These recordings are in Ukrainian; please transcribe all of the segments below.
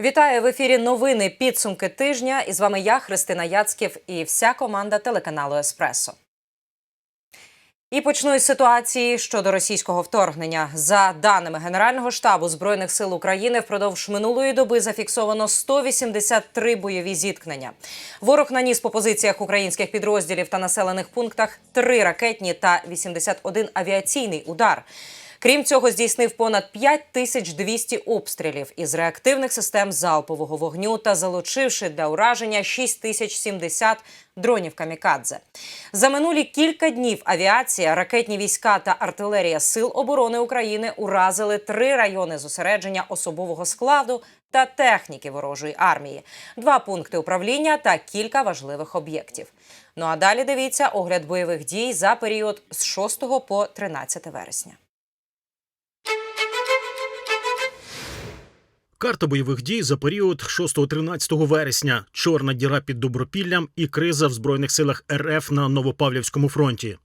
Вітаю в ефірі. Новини підсумки тижня. І з вами я, Христина Яцьків, і вся команда телеканалу Еспресо. І почну із ситуації щодо російського вторгнення. За даними Генерального штабу збройних сил України, впродовж минулої доби зафіксовано 183 бойові зіткнення. Ворог наніс по позиціях українських підрозділів та населених пунктах три ракетні та 81 авіаційний удар. Крім цього, здійснив понад 5200 обстрілів із реактивних систем залпового вогню та залучивши для ураження 6070 дронів камікадзе. За минулі кілька днів авіація, ракетні війська та артилерія Сил оборони України уразили три райони зосередження особового складу та техніки ворожої армії, два пункти управління та кілька важливих об'єктів. Ну а далі дивіться огляд бойових дій за період з 6 по 13 вересня. Карта бойових дій за період 6-13 вересня, чорна діра під Добропіллям і криза в збройних силах РФ на Новопавлівському фронті.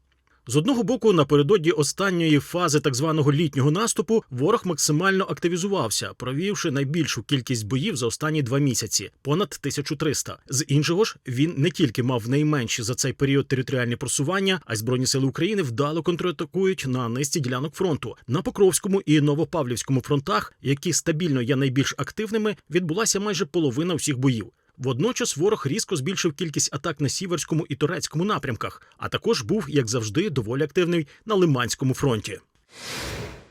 З одного боку, напередодні останньої фази так званого літнього наступу, ворог максимально активізувався, провівши найбільшу кількість боїв за останні два місяці понад 1300. З іншого ж, він не тільки мав найменші за цей період територіальні просування, а й збройні сили України вдало контратакують на низці ділянок фронту на Покровському і Новопавлівському фронтах, які стабільно є найбільш активними, відбулася майже половина всіх боїв. Водночас ворог різко збільшив кількість атак на сіверському і турецькому напрямках, а також був, як завжди, доволі активний на Лиманському фронті.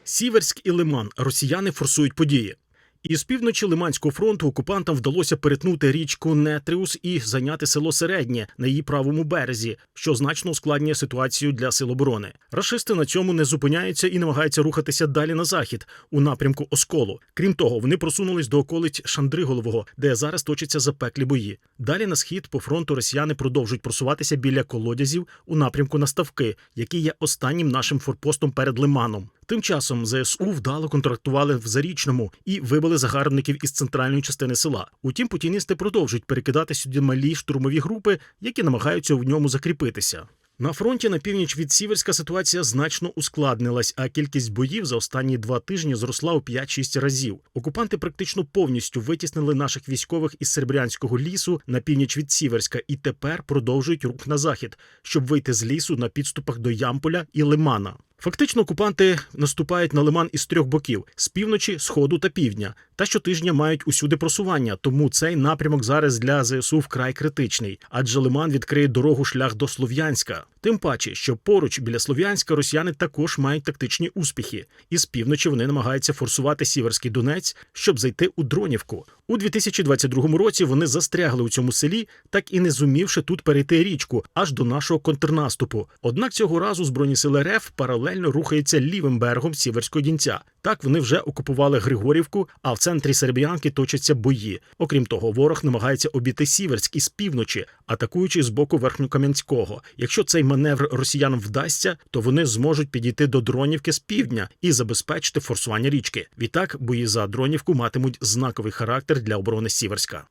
Сіверськ і Лиман росіяни форсують події. Із півночі Лиманського фронту окупантам вдалося перетнути річку Нетріус і зайняти село Середнє на її правому березі, що значно ускладнює ситуацію для сил оборони. Рашисти на цьому не зупиняються і намагаються рухатися далі на захід у напрямку Осколу. Крім того, вони просунулись до околиць Шандриголового, де зараз точаться запеклі бої. Далі на схід по фронту росіяни продовжують просуватися біля колодязів у напрямку на ставки, який є останнім нашим форпостом перед Лиманом. Тим часом ЗСУ вдало контрактували в Зарічному і вибили загарбників із центральної частини села. Утім, путіністи продовжують перекидати сюди малі штурмові групи, які намагаються в ньому закріпитися. На фронті на північ від Сіверська ситуація значно ускладнилась, а кількість боїв за останні два тижні зросла у 5-6 разів. Окупанти практично повністю витіснили наших військових із Серебрянського лісу на північ від Сіверська і тепер продовжують рух на захід, щоб вийти з лісу на підступах до Ямполя і Лимана. Фактично, окупанти наступають на лиман із трьох боків: з півночі, сходу та півдня. Та щотижня мають усюди просування, тому цей напрямок зараз для ЗСУ вкрай критичний, адже лиман відкриє дорогу шлях до Слов'янська. Тим паче, що поруч біля Слов'янська росіяни також мають тактичні успіхи, і з півночі вони намагаються форсувати Сіверський Донець, щоб зайти у Дронівку. У 2022 році вони застрягли у цьому селі, так і не зумівши тут перейти річку аж до нашого контрнаступу. Однак цього разу збройні сили РФ паралельно рухаються лівим берегом Сіверського Дінця. Так вони вже окупували Григорівку, а в центрі Сербіянки точаться бої. Окрім того, ворог намагається обійти Сіверськ із півночі, атакуючи з боку Верхньокам'янського. Якщо цей маневр росіянам вдасться, то вони зможуть підійти до Дронівки з півдня і забезпечити форсування річки. Відтак бої за Дронівку матимуть знаковий характер для оборони Сіверська.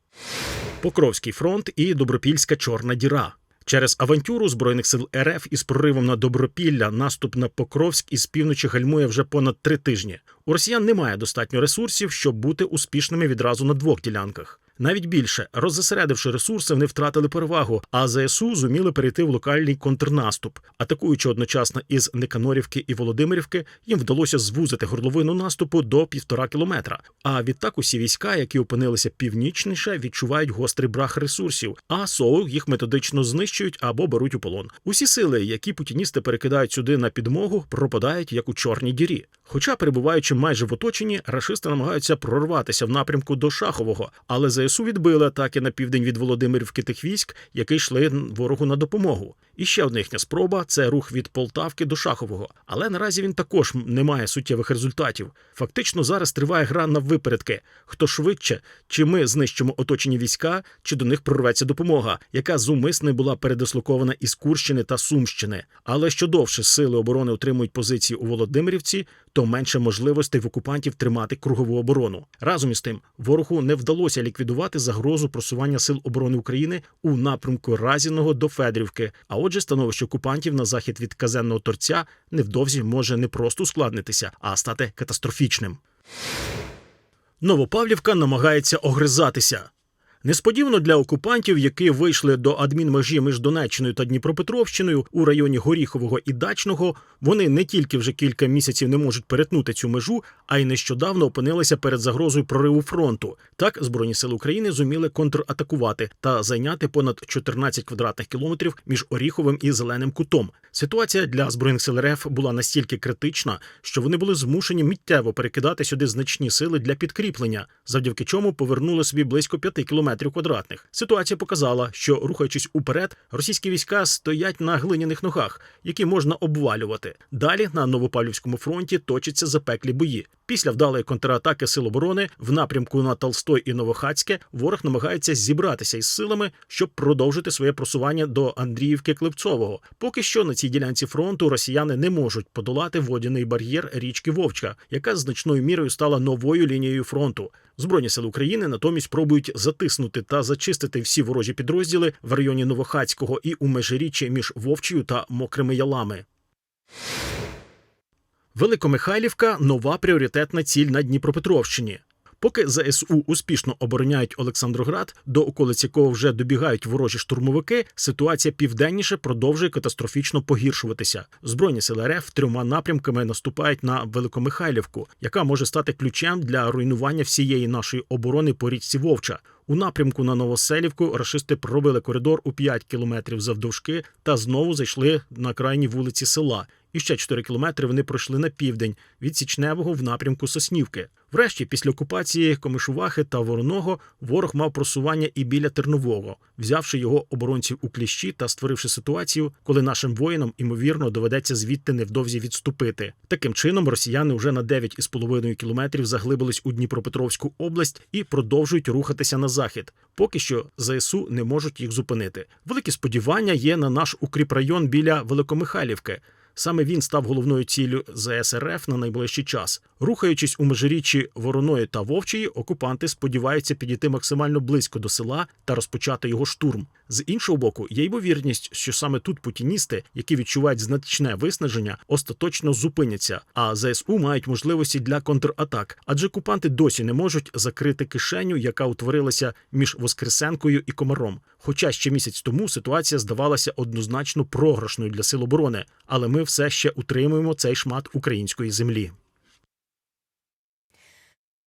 Покровський фронт і Добропільська Чорна діра. Через авантюру збройних сил РФ із проривом на Добропілля наступ на Покровськ із півночі гальмує вже понад три тижні. У росіян немає достатньо ресурсів, щоб бути успішними відразу на двох ділянках. Навіть більше, роззасередивши ресурси, вони втратили перевагу, а ЗСУ зуміли перейти в локальний контрнаступ. Атакуючи одночасно із Никанорівки і Володимирівки, їм вдалося звузити горловину наступу до півтора кілометра. А відтак усі війська, які опинилися північніше, відчувають гострий брах ресурсів, а СОУ їх методично знищують або беруть у полон. Усі сили, які путіністи перекидають сюди на підмогу, пропадають як у чорній дірі. Хоча, перебуваючи майже в оточенні, рашисти намагаються прорватися в напрямку до Шахового, але ЗСУ відбили атаки на південь від Володимирівки тих військ, які йшли ворогу на допомогу. І ще одна їхня спроба це рух від Полтавки до Шахового. Але наразі він також не має суттєвих результатів. Фактично зараз триває гра на випередки: хто швидше, чи ми знищимо оточені війська, чи до них прорветься допомога, яка зумисне була передислокована із Курщини та Сумщини. Але що довше сили оборони утримують позиції у Володимирівці, то менше можливостей в окупантів тримати кругову оборону. Разом із тим, ворогу не вдалося ліквідувати загрозу просування сил оборони України у напрямку Разіного до Федрівки. А отже, становище окупантів на захід від казенного торця невдовзі може не просто ускладнитися, а стати катастрофічним. Новопавлівка намагається огризатися. Несподівано для окупантів, які вийшли до адмінмежі між Донеччиною та Дніпропетровщиною у районі Горіхового і Дачного, вони не тільки вже кілька місяців не можуть перетнути цю межу, а й нещодавно опинилися перед загрозою прориву фронту. Так збройні сили України зуміли контратакувати та зайняти понад 14 квадратних кілометрів між Оріховим і Зеленим Кутом. Ситуація для збройних сил РФ була настільки критична, що вони були змушені миттєво перекидати сюди значні сили для підкріплення, завдяки чому повернули собі близько 5 кілометрів квадратних. Ситуація показала, що рухаючись уперед, російські війська стоять на глиняних ногах, які можна обвалювати. Далі на Новопавлівському фронті точаться запеклі бої. Після вдалої контратаки сил оборони в напрямку на Толстой і Новохацьке ворог намагається зібратися із силами, щоб продовжити своє просування до Андріївки Клепцового. Поки що на цій ділянці фронту росіяни не можуть подолати водяний бар'єр річки Вовчка, яка значною мірою стала новою лінією фронту. Збройні сили України натомість пробують затиснути та зачистити всі ворожі підрозділи в районі Новохацького і у межиріччі між Вовчою та Мокрими Ялами. Великомихайлівка нова пріоритетна ціль на Дніпропетровщині. Поки ЗСУ успішно обороняють Олександроград, до околиць якого вже добігають ворожі штурмовики, ситуація південніше продовжує катастрофічно погіршуватися. Збройні сили РФ трьома напрямками наступають на Великомихайлівку, яка може стати ключем для руйнування всієї нашої оборони по річці Вовча. У напрямку на Новоселівку рашисти пробили коридор у 5 кілометрів завдовжки та знову зайшли на крайні вулиці села. І ще 4 кілометри вони пройшли на південь від Січневого в напрямку Соснівки. Врешті, після окупації Комишувахи та Вороного, ворог мав просування і біля Тернового, взявши його оборонців у кліщі та створивши ситуацію, коли нашим воїнам ймовірно доведеться звідти невдовзі відступити. Таким чином, росіяни вже на 9,5 кілометрів заглибились у Дніпропетровську область і продовжують рухатися на захід. Поки що ЗСУ не можуть їх зупинити. Великі сподівання є на наш укріпрайон біля Великомихайлівки. Саме він став головною ціллю ЗСРФ на найближчий час. Рухаючись у межиріччі Вороної та Вовчої, окупанти сподіваються підійти максимально близько до села та розпочати його штурм. З іншого боку, є ймовірність, що саме тут путіністи, які відчувають значне виснаження, остаточно зупиняться. А ЗСУ мають можливості для контратак, адже окупанти досі не можуть закрити кишеню, яка утворилася між Воскресенкою і Комаром. Хоча ще місяць тому ситуація здавалася однозначно програшною для сил оборони, але ми все ще утримуємо цей шмат української землі.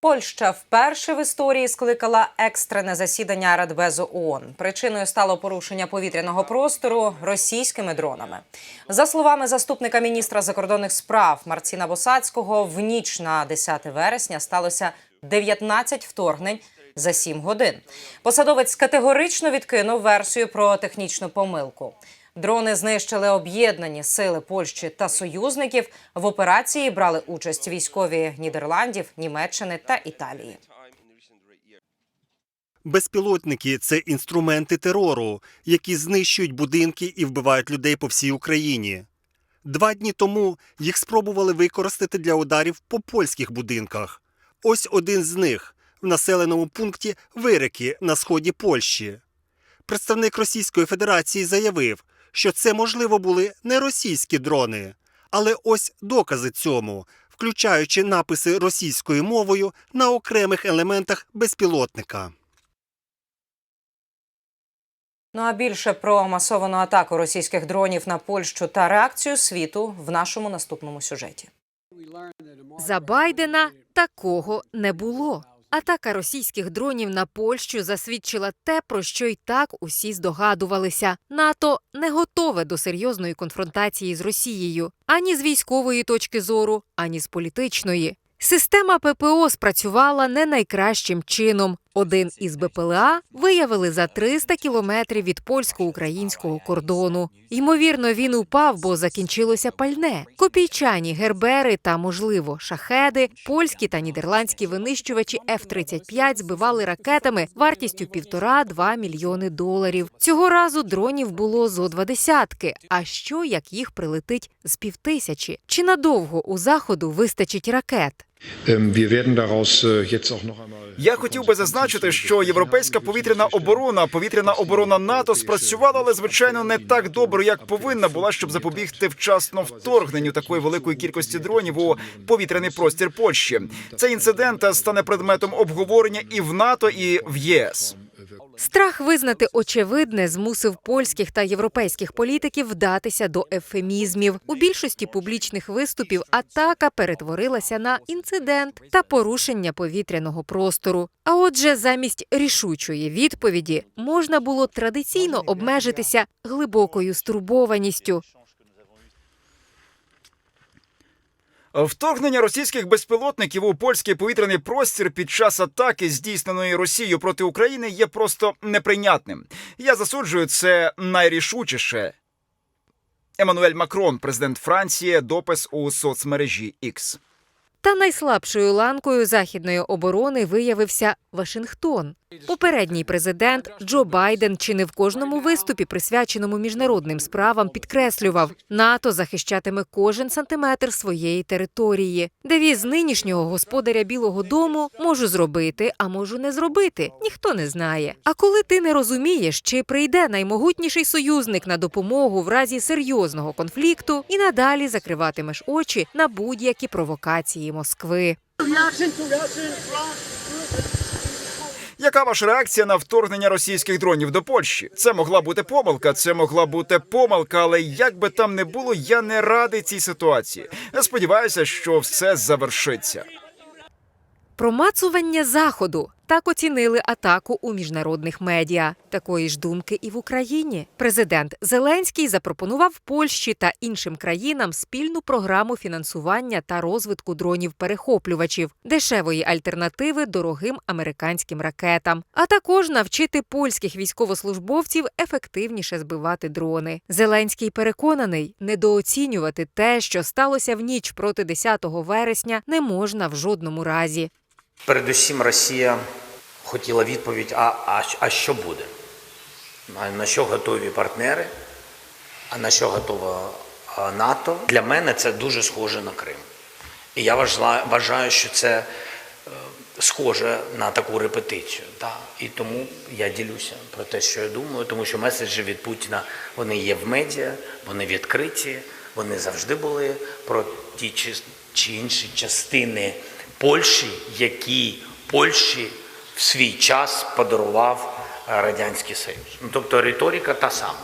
Польща вперше в історії скликала екстрене засідання Радбезу ООН. Причиною стало порушення повітряного простору російськими дронами. За словами заступника міністра закордонних справ Марціна Босацького, в ніч на 10 вересня сталося 19 вторгнень за 7 годин. Посадовець категорично відкинув версію про технічну помилку. Дрони знищили об'єднані сили Польщі та союзників. В операції брали участь військові Нідерландів, Німеччини та Італії. Безпілотники це інструменти терору, які знищують будинки і вбивають людей по всій Україні. Два дні тому їх спробували використати для ударів по польських будинках. Ось один з них в населеному пункті Вирики на сході Польщі. Представник Російської Федерації заявив, що це можливо були не російські дрони, але ось докази цьому, включаючи написи російською мовою на окремих елементах безпілотника. Ну а більше про масовану атаку російських дронів на Польщу та реакцію світу в нашому наступному сюжеті. За Байдена такого не було. Атака російських дронів на Польщу засвідчила те, про що й так усі здогадувалися. НАТО не готове до серйозної конфронтації з Росією ані з військової точки зору, ані з політичної. Система ППО спрацювала не найкращим чином. Один із БПЛА виявили за 300 кілометрів від польсько-українського кордону. Ймовірно, він упав, бо закінчилося пальне. Копійчані гербери та, можливо, шахеди, польські та нідерландські винищувачі F-35 збивали ракетами вартістю півтора-два мільйони доларів. Цього разу дронів було зо два десятки. А що як їх прилетить з півтисячі? Чи надовго у заходу вистачить ракет? Daraus äh. Я хотів би зазначити, що європейська повітряна оборона, повітряна оборона НАТО спрацювала, але звичайно не так добре, як повинна була, щоб запобігти вчасно вторгненню такої великої кількості дронів у повітряний простір Польщі. Цей інцидент стане предметом обговорення і в НАТО, і в ЄС. Страх визнати очевидне змусив польських та європейських політиків вдатися до ефемізмів. У більшості публічних виступів атака перетворилася на інцидент та порушення повітряного простору. А отже, замість рішучої відповіді можна було традиційно обмежитися глибокою стурбованістю. Вторгнення російських безпілотників у польський повітряний простір під час атаки, здійсненої Росією проти України, є просто неприйнятним. Я засуджую це найрішучіше. Еммануель Макрон, президент Франції, допис у соцмережі X. Та найслабшою ланкою західної оборони виявився Вашингтон. Попередній президент Джо Байден чи не в кожному виступі, присвяченому міжнародним справам, підкреслював, НАТО захищатиме кожен сантиметр своєї території. Девіз нинішнього господаря Білого Дому можу зробити, а можу не зробити. Ніхто не знає. А коли ти не розумієш, чи прийде наймогутніший союзник на допомогу в разі серйозного конфлікту, і надалі закриватимеш очі на будь-які провокації Москви. Яка ваша реакція на вторгнення російських дронів до Польщі? Це могла бути помилка, це могла бути помилка, але як би там не було, я не радий цій ситуації. Сподіваюся, що все завершиться. Промацування заходу так оцінили атаку у міжнародних медіа. Такої ж думки і в Україні. Президент Зеленський запропонував Польщі та іншим країнам спільну програму фінансування та розвитку дронів-перехоплювачів, дешевої альтернативи дорогим американським ракетам, а також навчити польських військовослужбовців ефективніше збивати дрони. Зеленський переконаний, недооцінювати те, що сталося в ніч проти 10 вересня, не можна в жодному разі. Передусім Росія хотіла відповідь: а, а, а що буде? На що готові партнери? А на що готова НАТО? Для мене це дуже схоже на Крим. І я вважаю, що це е, схоже на таку репетицію. І тому я ділюся про те, що я думаю, тому що меседжі від Путіна вони є в медіа, вони відкриті, вони завжди були про ті чи, чи інші частини Польщі, які Польщі в свій час подарував Радянський Союз. Ну, тобто риторика та сама.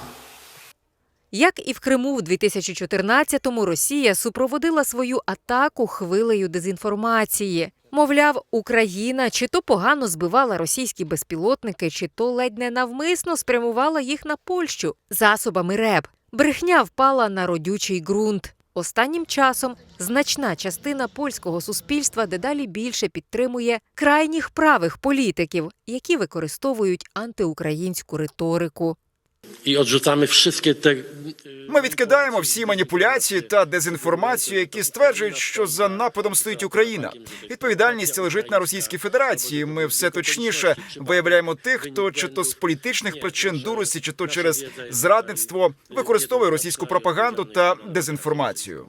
Як і в Криму в 2014-му Росія супроводила свою атаку хвилею дезінформації. Мовляв, Україна чи то погано збивала російські безпілотники, чи то ледь не навмисно спрямувала їх на Польщу засобами РЕБ. Брехня впала на родючий ґрунт. Останнім часом значна частина польського суспільства дедалі більше підтримує крайніх правих політиків, які використовують антиукраїнську риторику. I odrzucamy всі те. Ми відкидаємо всі маніпуляції та дезінформацію, які стверджують, що за нападом стоїть Україна. Відповідальність лежить на Російській Федерації. Ми все точніше виявляємо тих, хто чи то з політичних причин дурості, чи то через зрадництво використовує російську пропаганду та дезінформацію.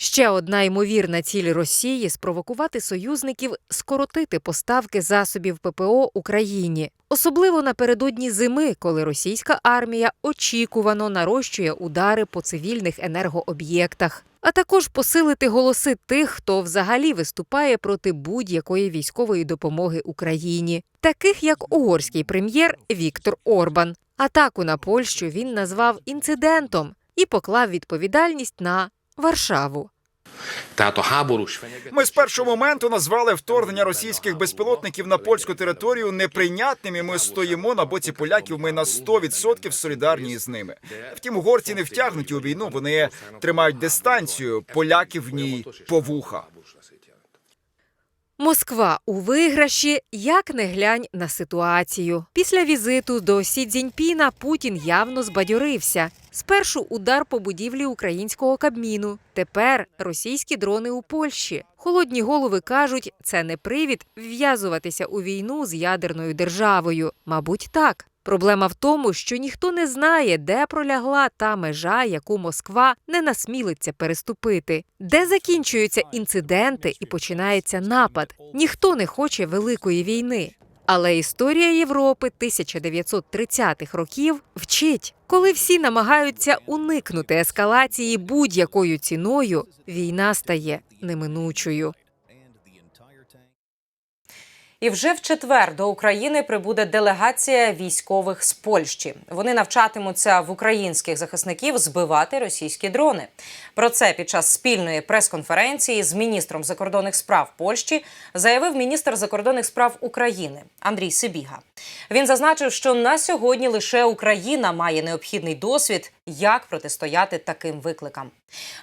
Ще одна ймовірна ціль Росії спровокувати союзників скоротити поставки засобів ППО Україні, особливо напередодні зими, коли російська армія очікувано нарощує удари по цивільних енергооб'єктах, а також посилити голоси тих, хто взагалі виступає проти будь-якої військової допомоги Україні, таких як угорський прем'єр Віктор Орбан. Атаку на Польщу він назвав інцидентом і поклав відповідальність на Варшаву. Ми з першого моменту назвали вторгнення російських безпілотників на польську територію неприйнятним. і Ми стоїмо на боці поляків. Ми на 100% солідарні з ними. Втім, угорці не втягнуті у війну. Вони тримають дистанцію. Поляки в ній по вуха. Москва у виграші, як не глянь на ситуацію. Після візиту до Сі Цзіньпіна Путін явно збадьорився. Спершу удар по будівлі українського кабміну. Тепер російські дрони у Польщі. Холодні голови кажуть, це не привід вв'язуватися у війну з ядерною державою. Мабуть, так. Проблема в тому, що ніхто не знає, де пролягла та межа, яку Москва не насмілиться переступити, де закінчуються інциденти і починається напад. Ніхто не хоче великої війни. Але історія Європи 1930-х років вчить, коли всі намагаються уникнути ескалації будь-якою ціною, війна стає неминучою. І вже в четвер до України прибуде делегація військових з Польщі. Вони навчатимуться в українських захисників збивати російські дрони. Про це під час спільної прес-конференції з міністром закордонних справ Польщі заявив міністр закордонних справ України Андрій Сибіга. Він зазначив, що на сьогодні лише Україна має необхідний досвід, як протистояти таким викликам.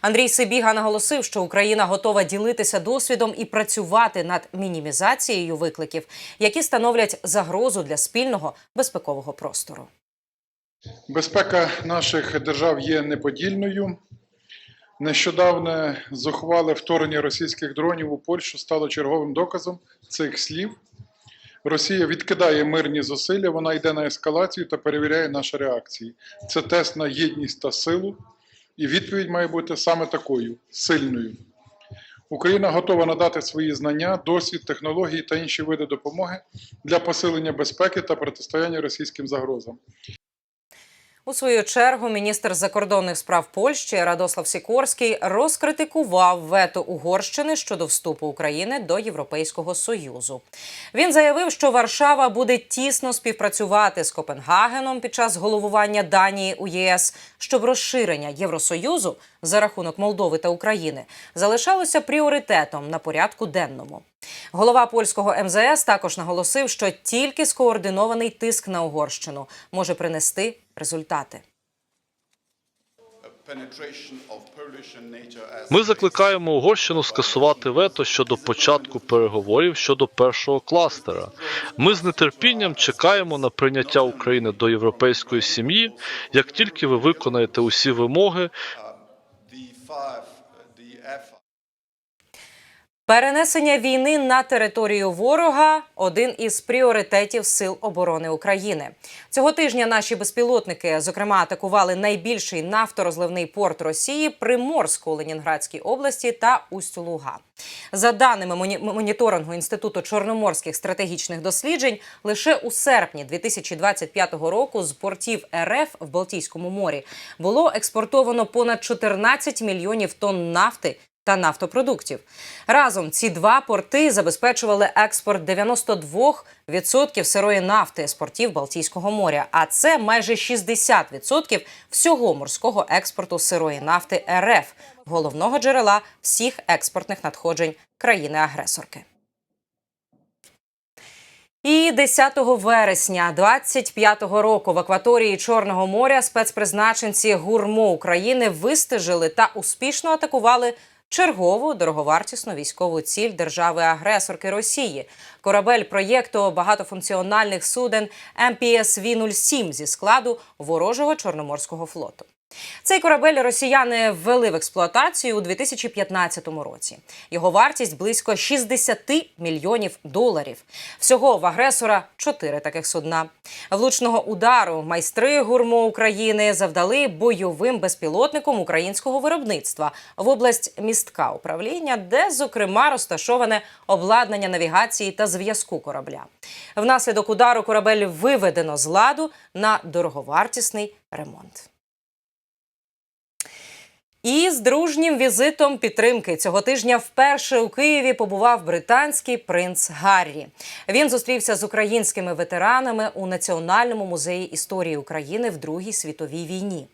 Андрій Сибіга наголосив, що Україна готова ділитися досвідом і працювати над мінімізацією викликів, які становлять загрозу для спільного безпекового простору. Безпека наших держав є неподільною. Нещодавне зухвале вторгнення російських дронів у Польщу стало черговим доказом цих слів. Росія відкидає мирні зусилля, вона йде на ескалацію та перевіряє наші реакції. Це тест на єдність та силу, і відповідь має бути саме такою сильною. Україна готова надати свої знання, досвід, технології та інші види допомоги для посилення безпеки та протистояння російським загрозам. У свою чергу міністр закордонних справ Польщі Радослав Сікорський розкритикував вето Угорщини щодо вступу України до Європейського союзу. Він заявив, що Варшава буде тісно співпрацювати з Копенгагеном під час головування Данії у ЄС, щоб розширення Євросоюзу за рахунок Молдови та України залишалося пріоритетом на порядку денному. Голова польського МЗС також наголосив, що тільки скоординований тиск на Угорщину може принести результати. Ми закликаємо Угорщину скасувати вето щодо початку переговорів щодо першого кластера. Ми з нетерпінням чекаємо на прийняття України до європейської сім'ї. Як тільки ви виконаєте усі вимоги, 5. Перенесення війни на територію ворога один із пріоритетів Сил оборони України. Цього тижня наші безпілотники, зокрема, атакували найбільший нафторозливний порт Росії Приморську Ленінградській області та Усть-Луга. За даними моні- моніторингу Інституту чорноморських стратегічних досліджень, лише у серпні 2025 року з портів РФ в Балтійському морі було експортовано понад 14 мільйонів тонн нафти та нафтопродуктів. Разом ці два порти забезпечували експорт 92% сирої нафти з портів Балтійського моря. А це майже 60% всього морського експорту сирої нафти РФ, головного джерела всіх експортних надходжень країни-агресорки. І 10 вересня 25-го року в акваторії Чорного моря спецпризначенці ГУРМО України вистежили та успішно атакували чергову дороговартісну військову ціль держави-агресорки Росії корабель проєкту багатофункціональних суден МПСВ-07 зі складу ворожого чорноморського флоту. Цей корабель росіяни ввели в експлуатацію у 2015 році. Його вартість близько 60 мільйонів доларів. Всього в агресора чотири таких судна. Влучного удару майстри гурмо України завдали бойовим безпілотником українського виробництва в область містка управління, де зокрема розташоване обладнання навігації та зв'язку корабля. Внаслідок удару корабель виведено з ладу на дороговартісний ремонт. І з дружнім візитом підтримки цього тижня вперше у Києві побував британський принц Гаррі. Він зустрівся з українськими ветеранами у Національному музеї історії України в Другій світовій війні.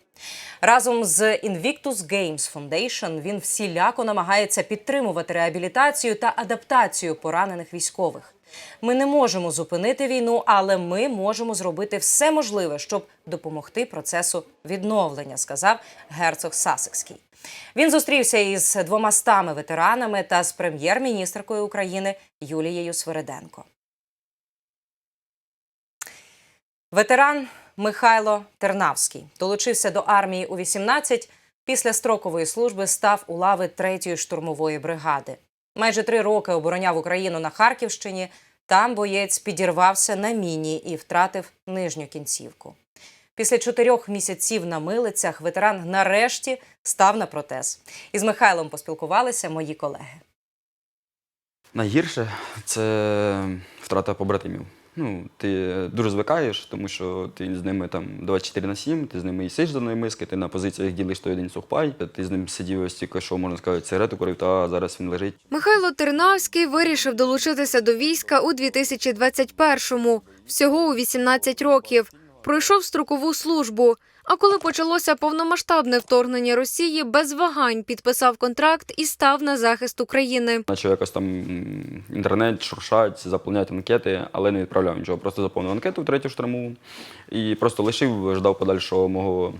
Разом з Invictus Games Foundation він всіляко намагається підтримувати реабілітацію та адаптацію поранених військових. Ми не можемо зупинити війну, але ми можемо зробити все можливе, щоб допомогти процесу відновлення, сказав герцог Сасекський. Він зустрівся із двома стами ветеранами та з прем'єр-міністркою України Юлією Свириденко. Ветеран Михайло Тернавський долучився до армії у 18, після строкової служби став у лави 3-ї штурмової бригади. Майже три роки обороняв Україну на Харківщині. Там боєць підірвався на міні і втратив нижню кінцівку. Після чотирьох місяців на милицях ветеран нарешті став на протез. Із Михайлом поспілкувалися мої колеги. Найгірше це втрата побратимів. Ну, ти дуже звикаєш, тому що ти з ними там 24 на 7, ти з ними їсиш з одної миски, ти на позиціях ділиш той один сухпай, ти з ним сидів ось тільки, що можна сказати, сигарету курив, та зараз він лежить. Михайло Тернавський вирішив долучитися до війська у 2021-му, всього у 18 років. Пройшов строкову службу. А коли почалося повномасштабне вторгнення Росії, без вагань підписав контракт і став на захист України. Почав якось там інтернет шуршать, заповняти анкети, але не відправляв нічого. Просто заповнив анкету в третю штурмову і просто лишив, ждав подальшого мого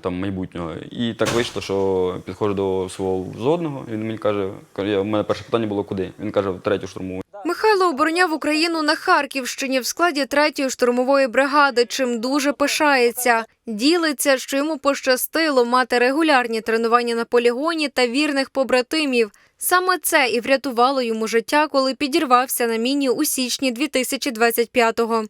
там майбутнього. І так вийшло, що підходжу до свого взводного, він мені каже, каже, у мене перше питання було куди. Він каже, в третю штурмову. Михайло обороняв Україну на Харківщині в складі третьої штурмової бригади, чим дуже пишається. Ділиться, що йому пощастило мати регулярні тренування на полігоні та вірних побратимів. Саме це і врятувало йому життя, коли підірвався на міні у січні 2025-го.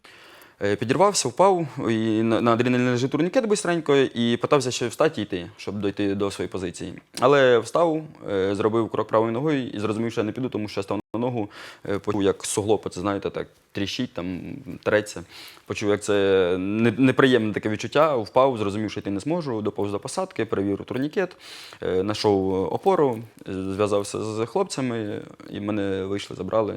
Е, Підірвався, впав і на на турнікет бистренько і питався ще встати і йти, щоб дойти до своєї позиції. Але встав, е, зробив крок правою ногою і зрозумів, що я не піду, тому що я став на ногу, е, почув, як суглоб, це знаєте, так тріщить, там треться. Почув, як це неприємне таке відчуття. Впав, зрозумів, що йти не зможу, доповз до посадки, перевірив турнікет, знайшов опору, зв'язався з хлопцями, і мене вийшли, забрали.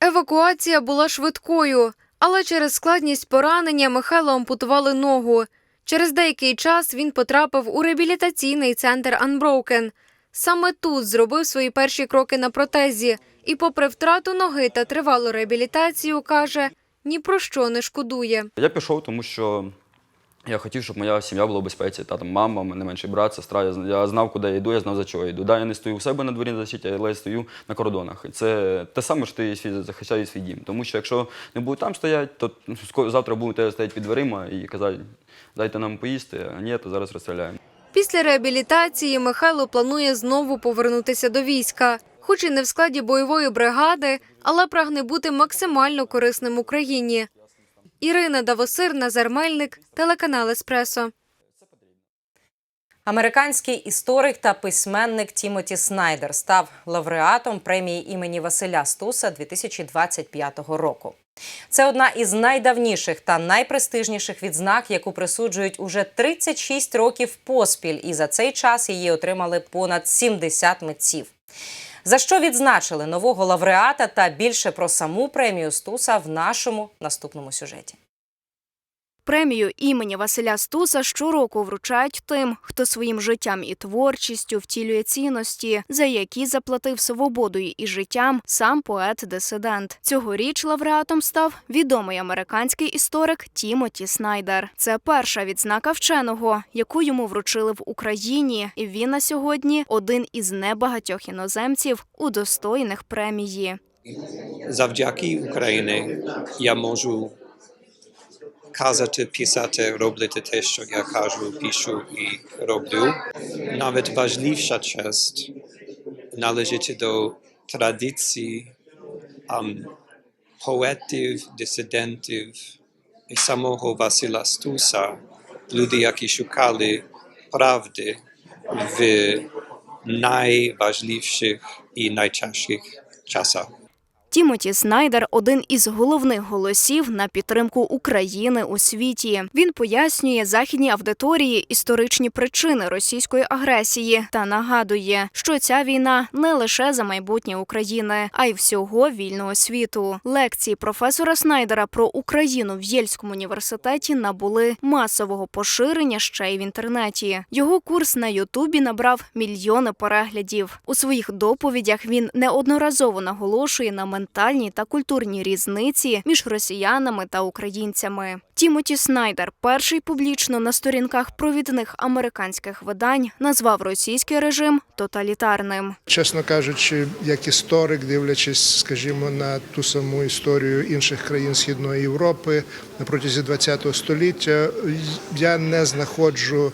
Евакуація була швидкою, але через складність поранення Михайло ампутували ногу. Через деякий час він потрапив у реабілітаційний центр Unbroken. Саме тут зробив свої перші кроки на протезі і, попри втрату ноги та тривалу реабілітацію, каже, ні про що не шкодує. Я пішов, тому що я хотів, щоб моя сім'я була в безпеці. Та там мама, мене менший брат, сестра. Я, знав, куди я йду, я знав, за чого я йду. Да, я не стою у себе на дворі на защиті, але я стою на кордонах. І це те саме, що ти захищаєш свій дім. Тому що якщо не буду там стояти, то завтра будете стояти під дверима і казати, дайте нам поїсти, а ні, то зараз розстріляємо. Після реабілітації Михайло планує знову повернутися до війська, хоч і не в складі бойової бригади, але прагне бути максимально корисним Україні. Ірина Давосир, Назар Мельник, телеканал Еспресо. Американський історик та письменник Тімоті Снайдер став лауреатом премії імені Василя Стуса 2025 року. Це одна із найдавніших та найпрестижніших відзнак, яку присуджують уже 36 років поспіль, і за цей час її отримали понад 70 митців. За що відзначили нового лауреата та більше про саму премію Стуса в нашому наступному сюжеті. Премію імені Василя Стуса щороку вручають тим, хто своїм життям і творчістю втілює цінності, за які заплатив свободою і життям сам поет-дисидент. Цьогоріч лауреатом став відомий американський історик Тімоті Снайдер. Це перша відзнака вченого, яку йому вручили в Україні, і він на сьогодні один із небагатьох іноземців, удостоєних премії. завдяки Україні я можу казати, писати, робити те, що я кажу, пишу і роблю. Навіть важливіша честь належить до традиції ам, поетів, дисидентів і самого Василя Стуса, люди, які шукали правди в найважливіших і найтяжчих часах. Тімоті Снайдер один із головних голосів на підтримку України у світі. Він пояснює західній аудиторії історичні причини російської агресії та нагадує, що ця війна не лише за майбутнє України, а й всього вільного світу. Лекції професора Снайдера про Україну в Єльському університеті набули масового поширення ще й в інтернеті. Його курс на Ютубі набрав мільйони переглядів. У своїх доповідях він неодноразово наголошує на ментальній та культурній різниці між росіянами та українцями. Тімоті Снайдер, перший публічно на сторінках провідних американських видань, назвав російський режим тоталітарним. Чесно кажучи, як історик, дивлячись, скажімо, на ту саму історію інших країн Східної Європи на протязі ХХ століття, я не знаходжу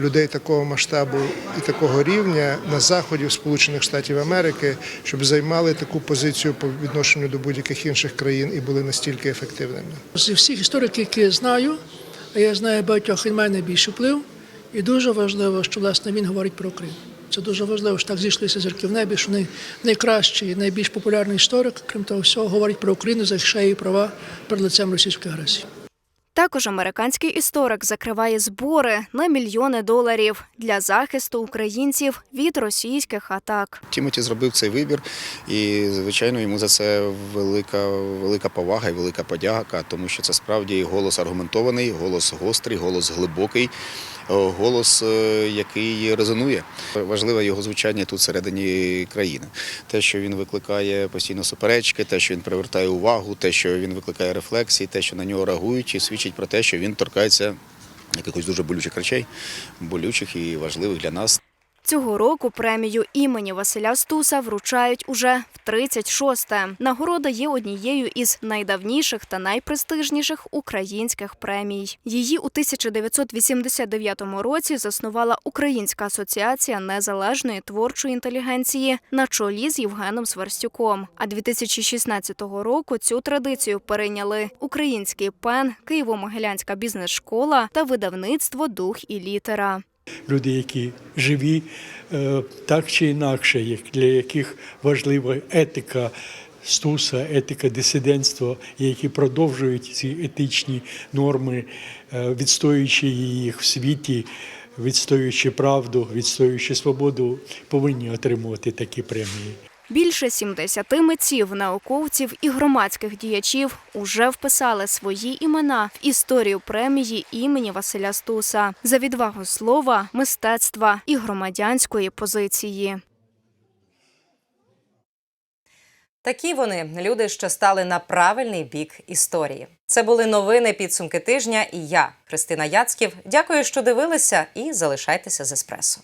людей такого масштабу і такого рівня на заході Сполучених Штатів Америки, щоб займали таку позицію по відношенню до будь-яких інших країн і були настільки ефективними. З всіх істориків, які я знаю, а я знаю багатьох, він має найбільший вплив. І дуже важливо, що власне він говорить про Крим. Це дуже важливо, що так зійшлися зірки в небі, що най- найкращий, найбільш популярний історик, крім того всього, говорить про Україну, захищає її права перед лицем російської агресії. Також американський історик закриває збори на мільйони доларів для захисту українців від російських атак. Тімоті зробив цей вибір, і звичайно йому за це велика, велика повага і велика подяка, тому що це справді голос аргументований, голос гострий, голос глибокий, голос, е, який резонує. Важливе його звучання тут всередині країни. Те, що він викликає постійно суперечки, те, що він привертає увагу, те, що він викликає рефлексії, те, що на нього реагують, і свідчить про те, що він торкається якихось дуже болючих речей, болючих і важливих для нас. Цього року премію імені Василя Стуса вручають уже в 36-те. Нагорода є однією із найдавніших та найпрестижніших українських премій. Її у 1989 році заснувала Українська асоціація незалежної творчої інтелігенції на чолі з Євгеном Сверстюком. А 2016 року цю традицію перейняли український пен, Києво-Могилянська бізнес-школа та видавництво Дух і літера. Люди, які живі е, так чи інакше, для яких важлива етика стуса, етика дисидентства, які продовжують ці етичні норми, е, відстоюючи їх в світі, відстоюючи правду, відстоюючи свободу, повинні отримувати такі премії. Більше 70 митців, науковців і громадських діячів уже вписали свої імена в історію премії імені Василя Стуса за відвагу слова, мистецтва і громадянської позиції. Такі вони люди, що стали на правильний бік історії. Це були новини підсумки тижня. І я, Христина Яцьків. Дякую, що дивилися, і залишайтеся з еспресо.